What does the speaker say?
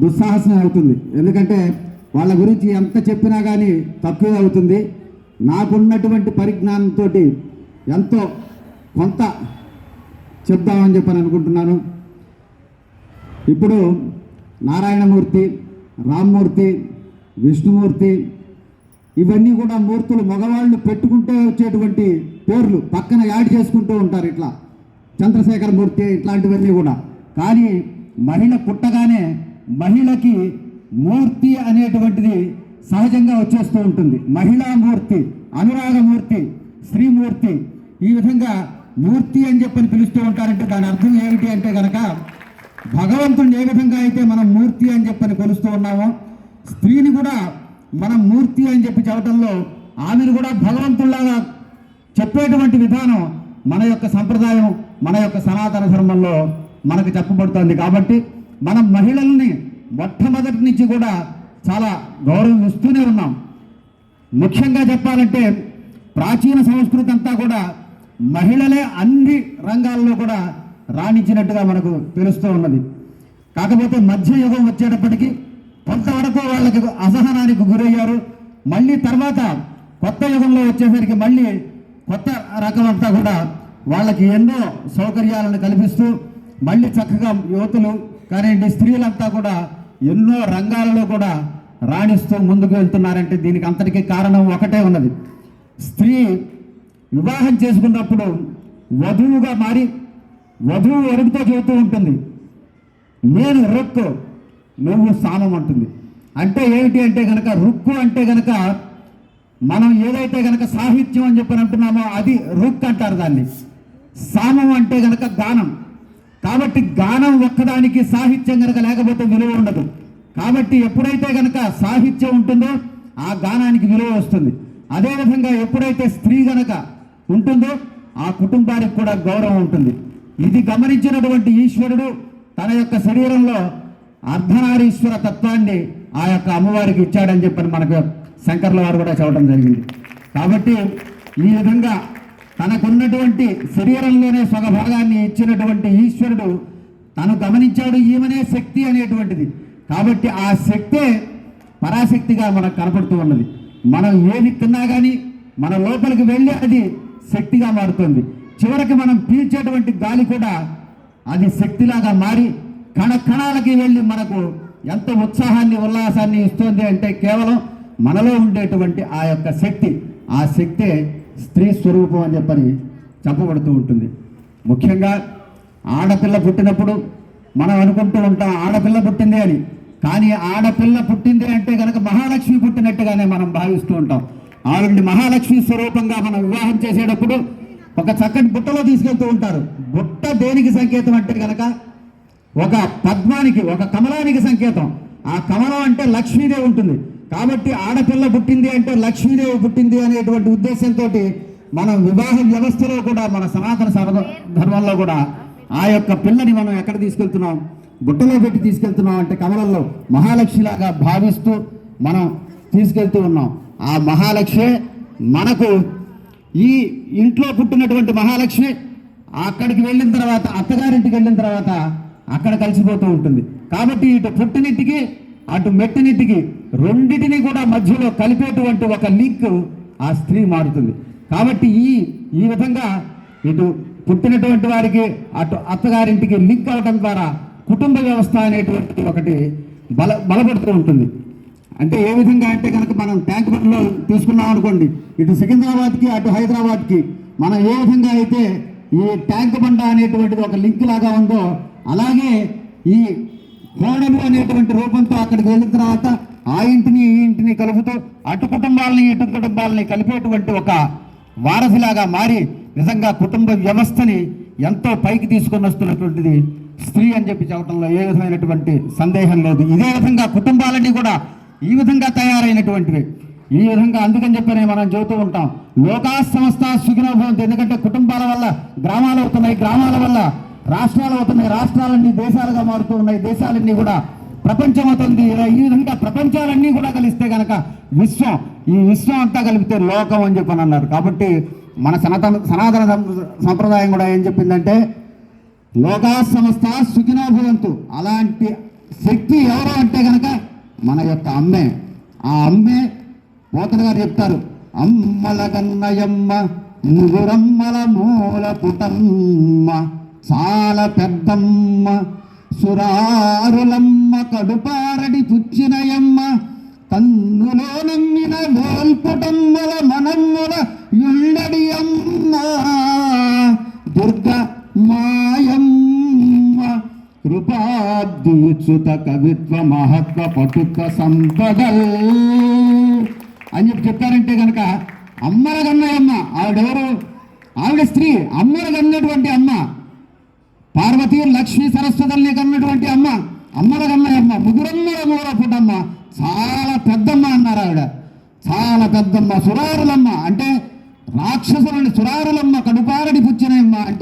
దుస్సాహసం అవుతుంది. ఎందుకంటే వాళ్ళ గురించి ఎంత చెప్పినా కానీ తక్కువే అవుతుంది. నాకున్నటువంటి పరిజ్ఞానంతో ఎంతో కొంత చెప్దామని చెప్పని అనుకుంటున్నాను. ఇప్పుడు నారాయణమూర్తి రామ్మూర్తి విష్ణుమూర్తి ఇవన్నీ కూడా మూర్తులు మగవాళ్ళు పెట్టుకుంటే వచ్చేటువంటి పేర్లు పక్కన యాడ్ చేసుకుంటూ ఉంటారు ఇట్లా. చంద్రశేఖర మూర్తి ఇట్లాంటివన్నీ కూడా. కానీ మహిళ పుట్టగానే మహిళకి మూర్తి అనేటువంటిది సహజంగా వచ్చేస్తూ ఉంటుంది. మహిళా మూర్తి అనురాగమూర్తి శ్రీమూర్తి ఈ విధంగా మూర్తి అని చెప్పని పిలుస్తూ ఉంటారంటే దాని అర్థం ఏమిటి అంటే కనుక భగవంతుడిని ఏ విధంగా అయితే మనం మూర్తి అని చెప్పని కొలుస్తూ ఉన్నామో స్త్రీని కూడా మనం మూర్తి అని చెప్పి చెప్పడంలో ఆమెను కూడా భగవంతుల్లాగా చెప్పేటువంటి విధానం మన యొక్క సంప్రదాయం మన యొక్క సనాతన ధర్మంలో మనకు చెప్పబడుతుంది. కాబట్టి మనం మహిళల్ని మొట్టమొదటి నుంచి కూడా చాలా గౌరవం ఇస్తూనే ఉన్నాం. ముఖ్యంగా చెప్పాలంటే ప్రాచీన సంస్కృతి అంతా కూడా మహిళలే అన్ని రంగాల్లో కూడా రాణించినట్టుగా మనకు తెలుస్తూ ఉన్నది. కాకపోతే మధ్యయుగం వచ్చేటప్పటికి కొంతవరకు వాళ్ళకి అసహనానికి గురయ్యారు. మళ్ళీ తర్వాత కొత్త యుగంలో వచ్చేసరికి మళ్ళీ కొత్త రకం అంతా కూడా వాళ్ళకి ఎన్నో సౌకర్యాలను కల్పిస్తూ మళ్ళీ చక్కగా యువతులు కానీ స్త్రీలంతా కూడా ఎన్నో రంగాలలో కూడా రాణిస్తూ ముందుకు వెళ్తున్నారంటే దీనికి అంతటికీ కారణం ఒకటే ఉన్నది. స్త్రీ వివాహం చేసుకున్నప్పుడు వధువుగా మారి వధువు ఎరుగుతో చెబుతూ ఉంటుంది నేను రుక్కు నువ్వు సామం అంటుంది. అంటే ఏమిటి అంటే కనుక రుక్కు అంటే కనుక మనం ఏదైతే కనుక సాహిత్యం అని చెప్పి అంటున్నామో అది రుక్ అంటారు దాన్ని. సామం అంటే గనక గానం. కాబట్టి గానం ఒక్కదానికి సాహిత్యం కనుక లేకపోతే విలువ ఉండదు. కాబట్టి ఎప్పుడైతే కనుక సాహిత్యం ఉంటుందో ఆ గానానికి విలువ వస్తుంది. అదేవిధంగా ఎప్పుడైతే స్త్రీ గనక ఉంటుందో ఆ కుటుంబానికి కూడా గౌరవం ఉంటుంది. ఇది గమనించినటువంటి ఈశ్వరుడు తన యొక్క శరీరంలో అర్ధనారీశ్వర తత్వాన్ని ఆ యొక్క అమ్మవారికి ఇచ్చాడని చెప్పని మనకు శంకర్ల వారు కూడా చెప్పడం జరిగింది. కాబట్టి ఈ విధంగా తనకున్నటువంటి శరీరంలోనే సగ భాగాన్ని ఇచ్చినటువంటి ఈశ్వరుడు తను గమనించాడు ఈమెనే శక్తి అనేటువంటిది. కాబట్టి ఆ శక్తే పరాశక్తిగా మనకు కనపడుతూ ఉన్నది. మనం ఏది తిన్నా కానీ మన లోపలికి వెళ్ళి అది శక్తిగా మారుతుంది. చివరికి మనం పీల్చేటువంటి గాలి కూడా అది శక్తిలాగా మారి కణ కణాలకి వెళ్ళి మనకు ఎంత ఉత్సాహాన్ని ఉల్లాసాన్ని ఇస్తుంది అంటే కేవలం మనలో ఉండేటువంటి ఆ యొక్క శక్తి. ఆ శక్తే స్త్రీ స్వరూపం అని చెప్పని చెప్పబడుతూ ఉంటుంది. ముఖ్యంగా ఆడపిల్ల పుట్టినప్పుడు మనం అనుకుంటూ ఉంటాం ఆడపిల్ల పుట్టింది అని. కానీ ఆడపిల్ల పుట్టింది అంటే కనుక మహాలక్ష్మి పుట్టినట్టుగానే మనం భావిస్తూ ఉంటాం. ఆవిడ మహాలక్ష్మి స్వరూపంగా మనం వివాహం చేసేటప్పుడు ఒక చక్కటి బుట్టలో తీసుకెళ్తూ ఉంటారు. బుట్ట దేనికి సంకేతం అంటే కనుక ఒక పద్మానికి ఒక కమలానికి సంకేతం. ఆ కమలం అంటే లక్ష్మీదేవి ఉంటుంది. కాబట్టి ఆడపిల్ల పుట్టింది అంటే లక్ష్మీదేవి పుట్టింది అనేటువంటి ఉద్దేశంతో మనం వివాహ వ్యవస్థలో కూడా మన సనాతన సర్వ ధర్మంలో కూడా ఆ యొక్క పిల్లని మనం ఎక్కడ తీసుకెళ్తున్నాం? బుట్టలో పెట్టి తీసుకెళ్తున్నాం అంటే కమలంలో మహాలక్ష్మిలాగా భావిస్తూ మనం తీసుకెళ్తూ ఉన్నాం. ఆ మహాలక్ష్మి మనకు ఈ ఇంట్లో పుట్టినటువంటి మహాలక్ష్మి అక్కడికి వెళ్ళిన తర్వాత అత్తగారింటికి వెళ్ళిన తర్వాత అక్కడ కలిసిపోతూ ఉంటుంది. కాబట్టి ఇటు పుట్టినింటికి అటు మెట్టినింటికి రెండిటిని కూడా మధ్యలో కలిపేటువంటి ఒక లింక్ ఆ స్త్రీ మారుతుంది. కాబట్టి ఈ ఈ విధంగా ఇటు పుట్టినటువంటి వారికి అటు అత్తగారింటికి లింక్ అవడం ద్వారా కుటుంబ వ్యవస్థ అనేటువంటి ఒకటి బల బలపడుతూ ఉంటుంది. అంటే ఏ విధంగా అంటే కనుక మనం ట్యాంక్ బండ్లో తీసుకున్నాం అనుకోండి ఇటు సికింద్రాబాద్కి అటు హైదరాబాద్కి మనం ఏ విధంగా అయితే ఈ ట్యాంక్ బండ అనేటువంటిది ఒక లింక్ లాగా ఉందో అలాగే ఈ కోడలు అనేటువంటి రూపంతో అక్కడికి వెళ్ళిన తర్వాత ఆ ఇంటిని ఈ ఇంటిని కలుపుతూ అటు కుటుంబాలని ఇటు కుటుంబాలని కలిపేటువంటి ఒక వారధిలాగా మారి నిజంగా కుటుంబ వ్యవస్థని ఎంతో పైకి తీసుకొని వస్తున్నటువంటిది స్త్రీ అని చెప్పి చెప్పడంలో ఏ విధమైనటువంటి సందేహం లేదు. ఇదే విధంగా కుటుంబాలన్నీ కూడా ఈ విధంగా తయారైనటువంటివి. ఈ విధంగా అందుకని చెప్పని మనం చెబుతూ ఉంటాం. లోకా సంస్థ సుఖినోభవంతి ఎందుకంటే కుటుంబాల వల్ల గ్రామాలు అవుతున్నాయి. గ్రామాల వల్ల రాష్ట్రాలు అవుతున్నాయి. రాష్ట్రాలన్నీ దేశాలుగా మారుతూ ఉన్నాయి. దేశాలన్నీ కూడా ప్రపంచం అవుతుంది. ఈ విధంగా ప్రపంచాలన్నీ కూడా కలిస్తే కనుక విశ్వం ఈ విశ్వం అంతా కలిపితే లోకం అని చెప్పని అన్నారు. కాబట్టి మన సనాతన సనాతన సంప్రదాయం కూడా ఏం చెప్పిందంటే లోకా సంస్థ సుఖినోభవంతు అలాంటి శక్తి ఎవరు అంటే అంటే కనుక మన యొక్క అమ్మే. ఆ అమ్మే పోతన గారు చెప్తారు. అమ్మల కన్నయమ్మ ముగురమ్మల మూల పుటమ్మ సాల పెద్దమ్మ సురారులమ్మ కడుపారడి పుచ్చినయమ్మ తన్నులో నమ్మిన వేల్పుటమ్మల మనమ్ముల యుండడి అమ్మ దుర్గ మాయమ్మ. కృపాద్యుచ్యుత కవిత్వ మహత్వ పటుత్వ సంపదల్. అని చెప్పి చెప్పారంటే కనుక అమ్మల కన్నయ్యమ్మ ఆవిడెవరు? ఆవిడ స్త్రీ అమ్మల కన్నటువంటి అమ్మ. పార్వతి లక్ష్మీ సరస్వతుల్ని కన్నటువంటి అమ్మ అమ్మల కన్నయ్యమ్మ ముగురమ్మల మూల పుట్టమ్మ చాలా పెద్దమ్మ అన్నారు ఆవిడ. చాలా పెద్దమ్మ. సురారులమ్మ. అంటే రాక్షసులని సురారులమ్మ కడుపారడి పుచ్చినయమ్మ. అంటే